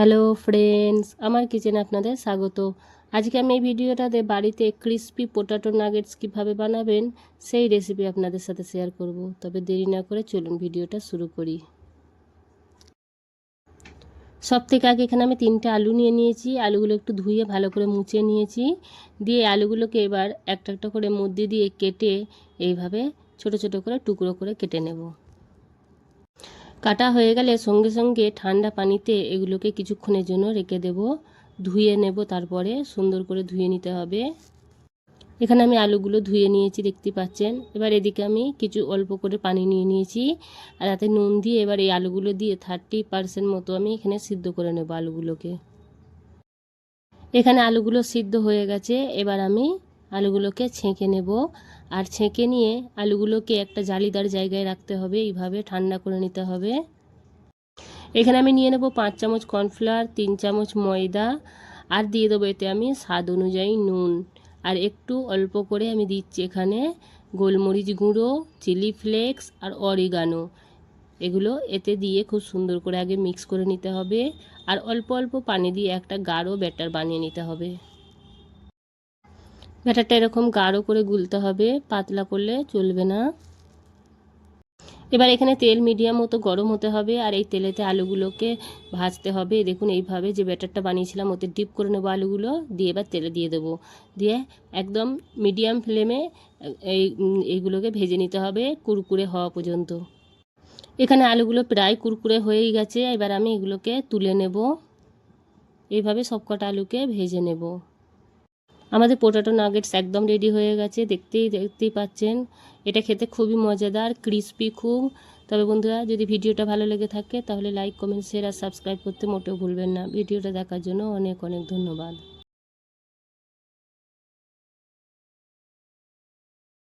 Hello friends আমার কিচেনে আপনাদের স্বাগত আজকে আমি এই ভিডিওটাতে বাড়িতে ক্রিস্পি পোটাটো নাগেটস কীভাবে বানাবেন, সেই রেসিপি আপনাদের সাথে শেয়ার করব। তবে দেরি না করে চলুন ভিডিওটা শুরু করি। সব থেকে আগে এখানে আমি তিনটে আলু নিয়ে নিয়েছি। আলুগুলো একটু ধুয়ে ভালো করে মুছে নিয়েছি। দিয়ে আলুগুলোকে এবার একটা একটা করে মধ্যে দিয়ে কেটে এইভাবে ছোট ছোট করে টুকরো করে কেটে নেব। কাটা হয়ে গেলে সঙ্গে সঙ্গে ঠান্ডা পানিতে এগুলোকে কিছুক্ষণের জন্য রেখে দেব। ধুয়ে নেব তারপরে সুন্দর করে ধুয়ে নিতে হবে। এখানে আমি আলুগুলো ধুয়ে নিয়েছি, দেখতে পাচ্ছেন। এবার এদিকে আমি কিছু অল্প করে পানি নিয়ে নিয়েছি। আর তাতে নুন দিয়ে এবার এই আলুগুলো দিয়ে থার্টি পারসেন্ট মতো আমি এখানে সিদ্ধ করে নেব আলুগুলোকে। এখানে আলুগুলো সিদ্ধ হয়ে গেছে। এবার আমি আলুগুলোকে ছেঁকে নেব। আর ছেঁকে নিয়ে আলুগুলোকে একটা জালিদার জায়গায় রাখতে হবে, এইভাবে ঠান্ডা করে নিতে হবে। এখানে আমি নিয়ে নেব পাঁচ চামচ কর্নফ্লাওয়ার, তিন চামচ ময়দা, আর দিয়ে দেবো এতে আমি স্বাদ অনুযায়ী নুন। আর একটু অল্প করে আমি দিচ্ছি এখানে গোলমরিচ গুঁড়ো, চিলি ফ্লেক্স, আর অরিগানো। এগুলো এতে দিয়ে খুব সুন্দর করে আগে মিক্স করে নিতে হবে। আর অল্প অল্প পানি দিয়ে একটা গাঢ় ব্যাটার বানিয়ে নিতে হবে। ব্যাটারটা এরকম গাঢ় করে গুলতে হবে, পাতলা করলে চলবে না। এবার এখানে তেল মিডিয়াম মতো গরম হতে হবে আর এই তেলেতে আলুগুলোকে ভাজতে হবে। দেখুন এইভাবে যে ব্যাটারটা বানিয়েছিলাম ওতে ডিপ করে নেব আলুগুলো, দিয়ে এবার তেলে দিয়ে দেবো। দিয়ে একদম মিডিয়াম ফ্লেমে এই, এইগুলোকে ভেজে নিতে হবে কুরকুরে হওয়া পর্যন্ত। এখানে আলুগুলো প্রায় কুরকুরে হয়েই গেছে, এবার আমি এগুলোকে তুলে নেব। এইভাবে সবকটা আলুকে ভেজে নেব। আমাদের পোটাটো নাগেটস একদম রেডি হয়ে গেছে, দেখতেই দেখতেই পাচ্ছেন। এটা খেতে খুবই মজাদার ক্রিস্পি খুব। তবে বন্ধুরা, যদি ভিডিওটা ভালো লেগে থাকে, তাহলে লাইক কমেন্ট শেয়ার আর সাবস্ক্রাইব করতে মোটেও ভুলবেন না। ভিডিওটা দেখার জন্য অনেক অনেক ধন্যবাদ।